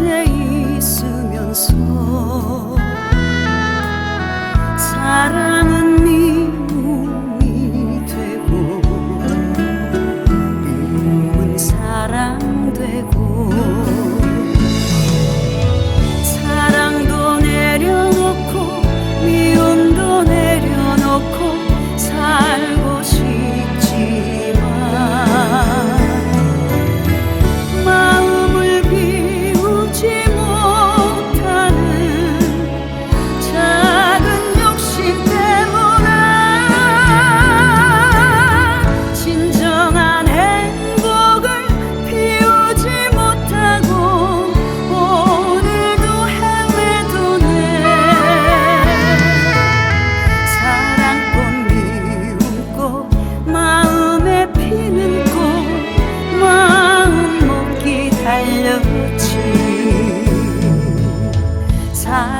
곁에 있으면서 사랑은 미 곁이 사